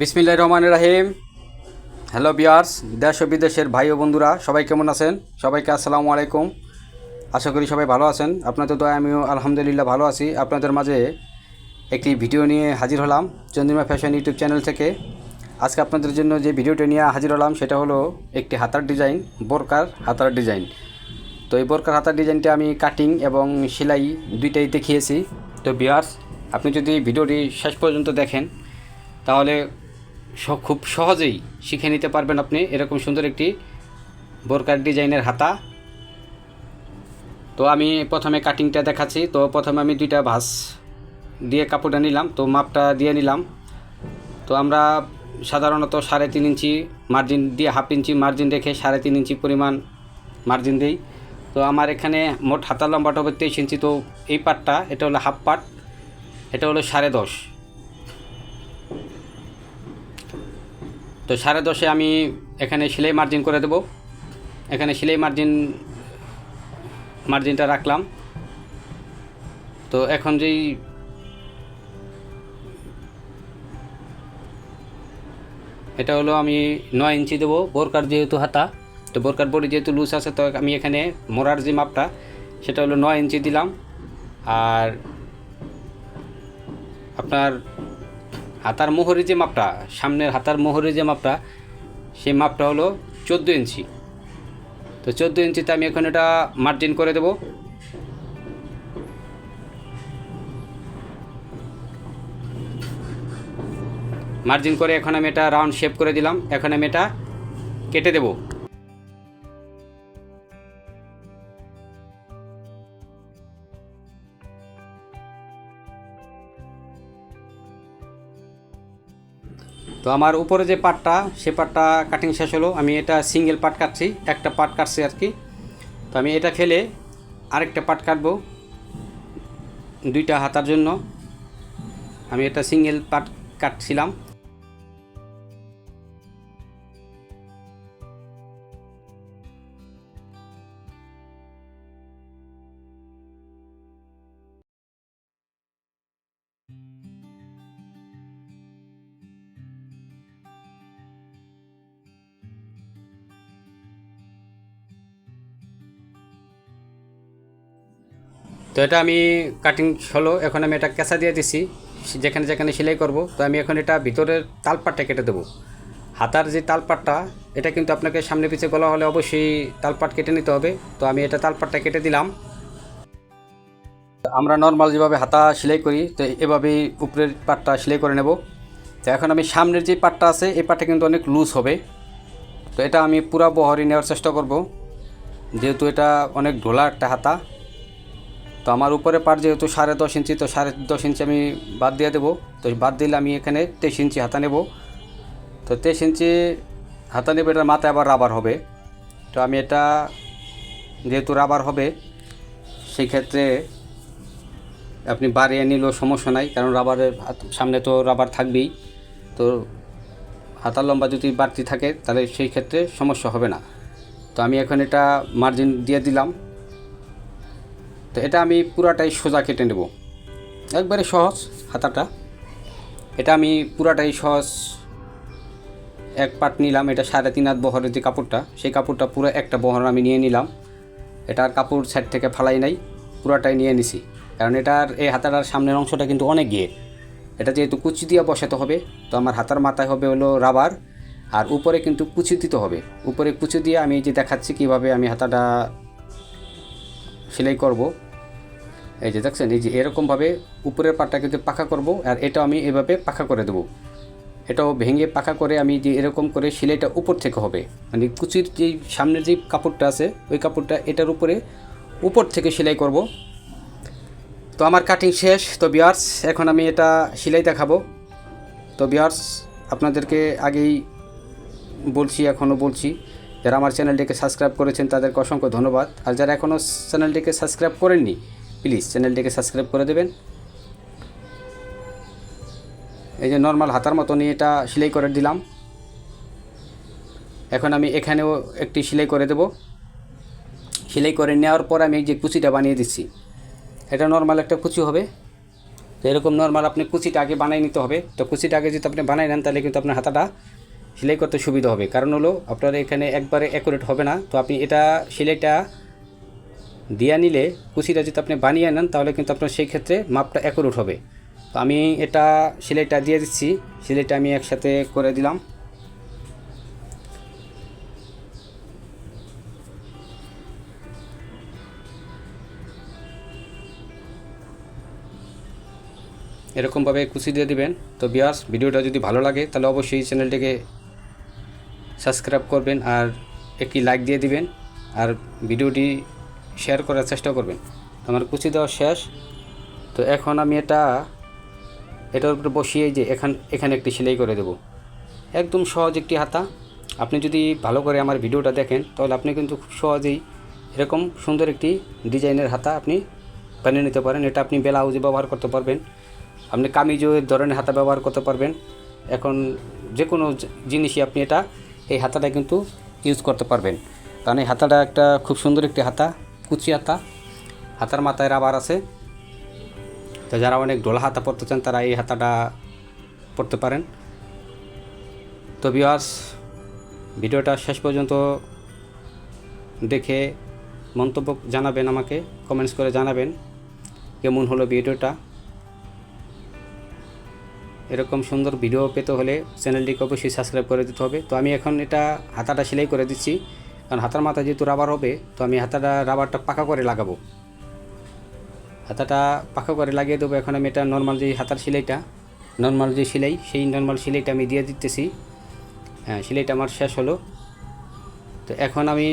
বিসমিল্লাহ রহমান রাহিম। হ্যালো বিয়ার্স দেশ ও বিদেশের ভাই ও বন্ধুরা, সবাই কেমন আছেন? সবাইকে আসসালামু আলাইকুম। আশা করি সবাই ভালো আছেন। আপনাদের দয়া আমিও আলহামদুলিল্লাহ ভালো আছি। আপনাদের মাঝে একটি ভিডিও নিয়ে হাজির হলাম চন্দ্রিমা ফ্যাশন ইউটিউব চ্যানেল থেকে। আজকে আপনাদের জন্য যে ভিডিওটি নিয়ে হাজির হলাম, সেটা হলো একটি হাতার ডিজাইন, বোরকার হাতার ডিজাইন। তো এই বোরকার হাতার ডিজাইনটা আমি কাটিং এবং সেলাই দুইটাই দেখিয়েছি। তো বিয়ার্স আপনি যদি ভিডিওটি শেষ পর্যন্ত দেখেন, তাহলে খুব সহজেই শিখে নিতে পারবেন আপনি। এরকম সুন্দর একটি বোরকার ডিজাইনের হাতা। তো আমি প্রথমে কাটিংটা দেখাচ্ছি। তো প্রথমে আমি দুইটা ভাঁজ দিয়ে কাপড়টা নিলাম। তো মাপটা দিয়ে নিলাম। তো আমরা সাধারণত সাড়ে তিন ইঞ্চি মার্জিন দিয়ে হাফ ইঞ্চি মার্জিন রেখে সাড়ে তিন ইঞ্চি পরিমাণ মার্জিন দিই। তো আমার এখানে মোট হাতার লম্বাটা হবে তেইশ ইঞ্চি। তো এই পার্টটা এটা হলো হাফ পাট এটা হলো সাড়ে দশ। তো সাড়ে দশে আমি এখানে সেলাই মার্জিন করে দেব। এখানে সেলাই মার্জিন মার্জিনটা রাখলাম। তো এখন যেই এটা হলো আমি নয় ইঞ্চি দেবো বোরকার যেহেতু হাতা। তো বোরকার বডি যেহেতু লুজ আছে, তো আমি এখানে মোড়ার যে মাপটা, সেটা হলো নয় ইঞ্চি দিলাম। আর আপনার হাতার মোহরের যে মাপটা, সামনের হাতার মোহরের যে মাপটা, সেই মাপটা হলো চোদ্দ ইঞ্চি। তো চোদ্দ ইঞ্চিতে আমি এখন এটা মার্জিন করে দেব। মার্জিন করে এখন আমি এটা রাউন্ড শেপ করে দিলাম। এখন আমি এটা কেটে দেবো। তো আমার উপরে যে পাটটা, সে পাটটা কাটিং শেষ হলো। আমি এটা সিঙ্গেল পাট কাটছি, একটা পাট কাটছি আর কি। তো আমি এটা ফেলে আরেকটা পাট কাটবো দুইটা হাতার জন্য। আমি এটা সিঙ্গেল পাট কাটছিলাম। তো এটা আমি কাটিং হলো, এখন আমি এটা কেঁচা দিয়ে দিছি। যেখানে যেখানে সেলাই করব, তো আমি এখন এটা ভিতরের তালপাটটা কেটে দেবো। হাতার যে তালপাটটা, এটা কিন্তু আপনাকে সামনে পিছিয়ে গলা হলে অবশ্যই তালপাট কেটে নিতে হবে। তো আমি এটা তালপাটটা কেটে দিলাম। আমরা নর্মাল যেভাবে হাতা সেলাই করি, তো এভাবেই উপরের পাটটা সেলাই করে নেব। তো এখন আমি সামনের যে পাটটা আছে, এই পাটটা কিন্তু অনেক লুজ হবে। তো এটা আমি পুরা বহরে নেওয়ার চেষ্টা করব। যেহেতু এটা অনেক ঢোলা একটা হাতা তো আমার উপরে পাট যেহেতু সাড়ে দশ ইঞ্চি, তো সাড়ে দশ ইঞ্চি আমি বাদ দিয়ে দেবো। তো বাদ দিলে আমি এখানে তেইশ ইঞ্চি হাতা নেব। তো তেইশ ইঞ্চি হাতা নেব, এটার মাথায় আবার রাবার হবে। তো আমি এটা যেহেতু রাবার হবে সেই ক্ষেত্রে আপনি বাড়িয়ে নিলেও সমস্যা নাই, কারণ রাবারের সামনে তো রাবার থাকবেই। তো হাতার লম্বা যদি বাড়তি থাকে, তাহলে সেই ক্ষেত্রে সমস্যা হবে না। তো আমি এখন এটা মার্জিন দিয়ে দিলাম। তো এটা আমি পুরাটাই সোজা কেটে নেব। একবারে সহজ হাতাটা। এটা আমি পুরাটাই সহজ এক পাট নিলাম। এটা সাড়ে তিন হাত বহরের যে কাপড়টা, সেই কাপড়টা পুরো একটা বহর আমি নিয়ে নিলাম। এটার কাপড় সাইড থেকে ফালাই নাই, পুরাটাই নিয়ে নিছি। কারণ এটার, এই হাতাটার সামনের অংশটা কিন্তু অনেক গিয়ে। এটা যেহেতু কুচি দিয়ে বসাতে হবে, তো আমার হাতার মাথায় হবে হলো রাবার, আর উপরে কিন্তু কুচি দিতে হবে। উপরে কুচি দিয়ে আমি যে দেখাচ্ছি কীভাবে আমি হাতাটা সেলাই করব এই যে দেখছেন, এই যে এরকমভাবে উপরের পাটটা কিন্তু পাকা করব, আর এটা আমি এভাবে পাখা করে দেবো। এটাও ভেঙে পাখা করে আমি যে এরকম করে সেলাইটা উপর থেকে হবে। মানে কুচির যেই সামনের যে কাপড়টা আছে, ওই কাপড়টা এটার উপরে উপর থেকে সেলাই করব। তো আমার কাটিং শেষ। তো বিয়ার্স এখন আমি এটা সেলাই দেখাবো। তো বিয়ার্স আপনাদেরকে আগেই বলছি, এখনও বলছি, যারা আমার চ্যানেলটিকে সাবস্ক্রাইব করেছেন, তাদেরকে অসংখ্য ধন্যবাদ। আর যারা এখনও চ্যানেলটিকে সাবস্ক্রাইব করেননি প্লিজ চ্যানেলটিকে সাবস্ক্রাইব করে দেবেন। এই যে নর্মাল হাতার মতো নিয়ে এটা সেলাই করে দিলাম। এখন আমি এখানেও একটি সেলাই করে দেব। সেলাই করে নেওয়ার পর আমি যে কুচিটা বানিয়ে দিচ্ছি। এটা নর্মাল একটা কুচি হবে। এরকম নর্মাল আপনি কুচিটা আগে বানিয়ে নিতে হবে। তো কুচিটা আগে যদি আপনি বানাই নেন, তাহলে কিন্তু আপনার হাতাটা সেলাই করতে সুবিধা হবে। কারণ হলো আপনার এখানে একবারে অ্যাকুরেট হবে না। তো আপনি এটা সেলাইটা দিয়া নিলে কুচিটা যদি আপনি বানিয়ে নেন, তাহলে কিন্তু আপনার সেই ক্ষেত্রে মাপটা অ্যাকুরেট হবে। তো আমি এটা সেলাইটা দিয়ে দিচ্ছি। সেলাইটা আমি একসাথে করে দিলাম। এরকমভাবে কুচি দিয়ে দিবেন। তো বিয়াস ভিডিওটা যদি ভালো লাগে, তাহলে অবশ্যই চ্যানেলটিকে সাবস্ক্রাইব করবেন আর একটি লাইক দিয়ে দিবেন। আর ভিডিওটি শেয়ার করার চেষ্টা করবেন। আমার কুচি দেওয়া শেষ। তো এখন আমি এটা, এটার উপরে বসিয়ে যে এখান, এখানে একটি সেলাই করে দেব। একদম সহজ একটি হাতা। আপনি যদি ভালো করে আমার ভিডিওটা দেখেন, তাহলে আপনি কিন্তু খুব সহজেই এরকম সুন্দর একটি ডিজাইনের হাতা আপনি বানিয়ে নিতে পারেন। এটা আপনি ব্লাউজে ব্যবহার করতে পারবেন। আপনি কামিজও এর ধরনের হাতা ব্যবহার করতে পারবেন। এখন যে কোনো জিনিসই আপনি এটা, এই হাতাটা কিন্তু ইউজ করতে পারবেন। কারণ এই হাতাটা একটা খুব সুন্দর একটি হাতা। কুচি হাতা হাতার মাথায় রাবার আছে। তো যারা অনেক ডোলা হাতা পরতে চান, তারা এই হাতাটা পরতে পারেন। তো বিয়ার্স ভিডিওটা শেষ পর্যন্ত দেখে মন্তব্য জানাবেন আমাকে কমেন্টস করে জানাবেন কেমন হলো ভিডিওটা। এরকম সুন্দর ভিডিও পেতে হলে চ্যানেলটিকে অবশ্যই সাবস্ক্রাইব করে দিতে হবে। তো আমি এখন এটা হাতাটা সেলাই করে দিচ্ছি। কারণ হাতার মাথা যেহেতু রাবার হবে, তো আমি হাতাটা রাবারটা পাকা করে লাগাবো। হাতাটা পাকা করে লাগিয়ে দেবো। এখন আমি এটা নর্মাল যে হাতার সেলাইটা নর্মাল যে সেলাই, সেই নর্মাল সেলাইটা আমি দিয়ে দিতেছি। হ্যাঁ সেলাইটা আমার শেষ হলো। তো এখন আমি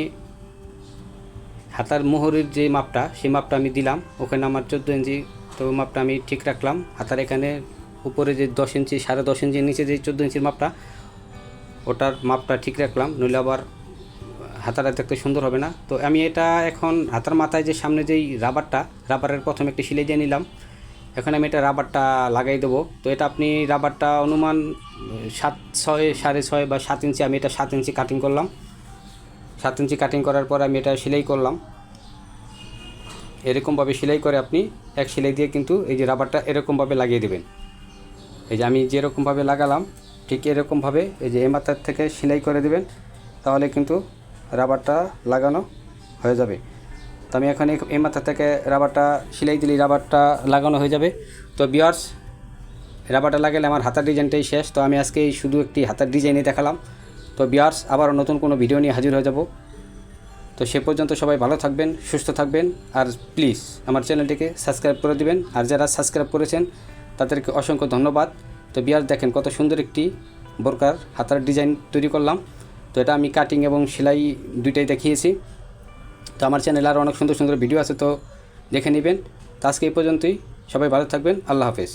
হাতার মোহরের যে মাপটা, সেই মাপটা আমি দিলাম। ওখানে আমার চোদ্দ ইঞ্চি, তো মাপটা আমি ঠিক রাখলাম। হাতার এখানে উপরে যে দশ ইঞ্চি, সাড়ে দশ ইঞ্চি নিচে যে চোদ্দ ইঞ্চির মাপটা, ওটার মাপটা ঠিক রাখলাম। নইলে আবার হাতাটা দেখতে সুন্দর হবে না। তো আমি এটা এখন হাতার মাথায় যে সামনে যেই রাবারটা, রাবারের প্রথমে একটি সিলাই দিয়ে নিলাম। এখন আমি এটা রাবারটা লাগাই দেবো। তো এটা আপনি রাবারটা অনুমান সাত ছয়, সাড়ে ছয় বা সাত ইঞ্চি, আমি এটা সাত ইঞ্চি কাটিং করলাম। সাত ইঞ্চি কাটিং করার পর আমি এটা সেলাই করলাম। এরকমভাবে সেলাই করে আপনি এক সেলাই দিয়ে কিন্তু এই যে রাবারটা এরকমভাবে লাগিয়ে দেবেন। এই যে আমি যেরকমভাবে লাগালাম, ঠিক এরকমভাবে এই যে এ মাথার থেকে সেলাই করে দেবেন, তাহলে কিন্তু রাবারটা লাগানো হয়ে যাবে। তো আমি এখন এই- মাথা থেকে রাবারটা সেলাই দিলেই রাবারটা লাগানো হয়ে যাবে। তো বিয়ার্স রাবারটা লাগালে আমার হাতার ডিজাইনটাই শেষ। তো আমি আজকে শুধু একটি হাতার ডিজাইনই দেখালাম। তো বিয়ার্স আবার নতুন কোনো ভিডিও নিয়ে হাজির হয়ে যাব। তো সে পর্যন্ত সবাই ভালো থাকবেন, সুস্থ থাকবেন। আর প্লিজ আমার চ্যানেলটিকে সাবস্ক্রাইব করে দিবেন। আর যারা সাবস্ক্রাইব করেছেন, তাদেরকে অসংখ্য ধন্যবাদ। তো বিয়ার্স দেখেন কত সুন্দর একটি বোরকার হাতার ডিজাইন তৈরি করলাম। তো এটা আমি কাটিং এবং সেলাই দুইটাই দেখিয়েছি। তো আমার চ্যানেলে আরও অনেক সুন্দর সুন্দর ভিডিও আছে, তো দেখে নেবেন। তো আজকে এই পর্যন্তই। সবাই ভালো থাকবেন। আল্লাহ হাফেজ।